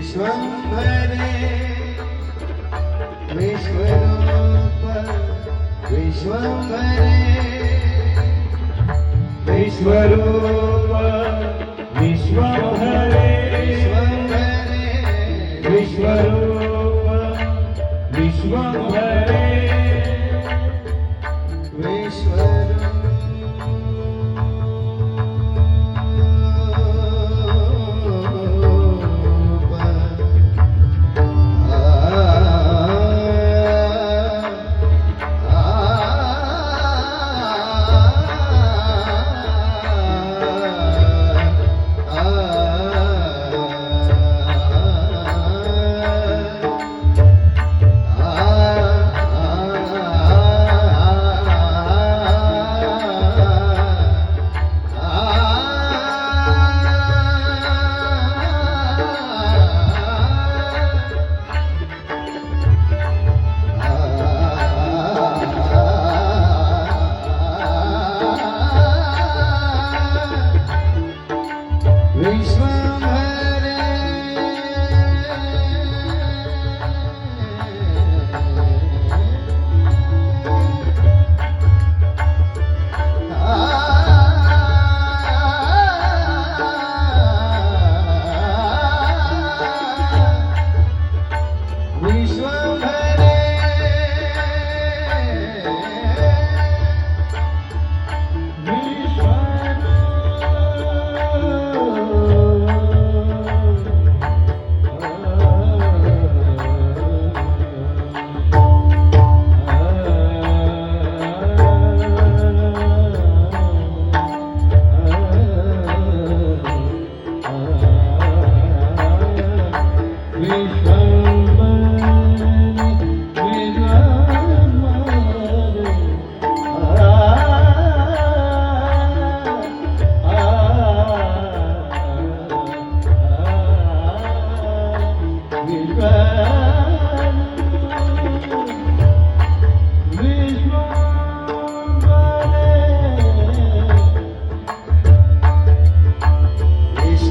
विश्वम्भरे विश्वरूप विश्वम्भरे विश्वरूप विश्वम्भरे विश्वम्भरे विश्वरूप विश्वम्भरे विश्व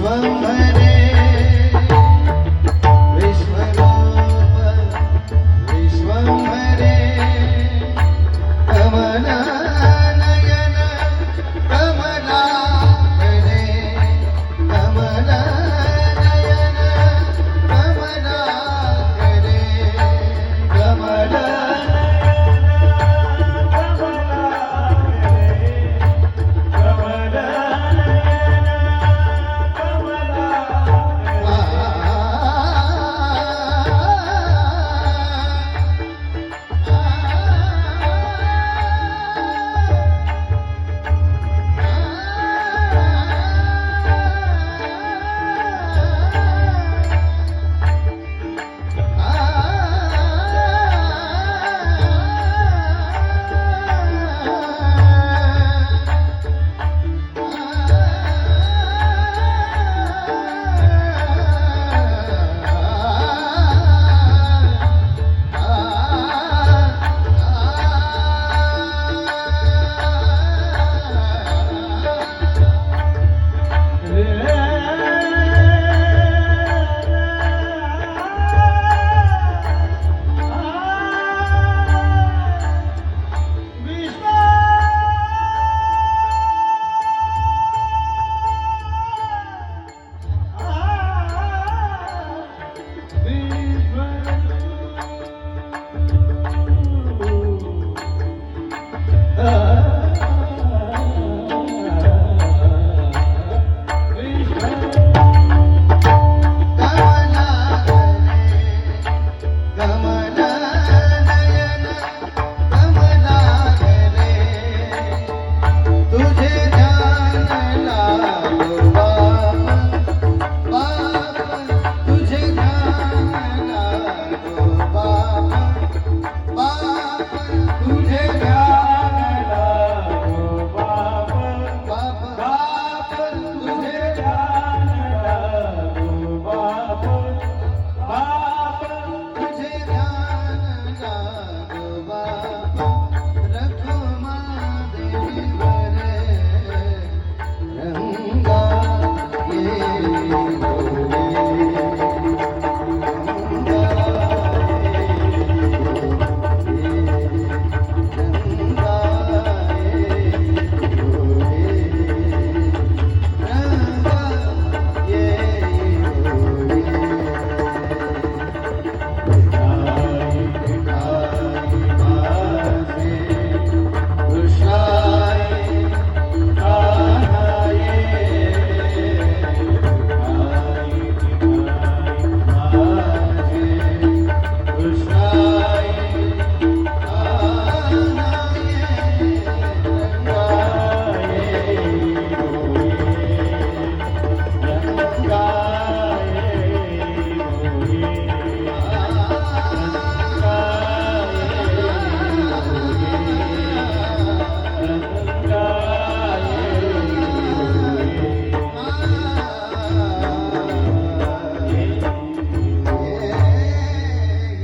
Mama.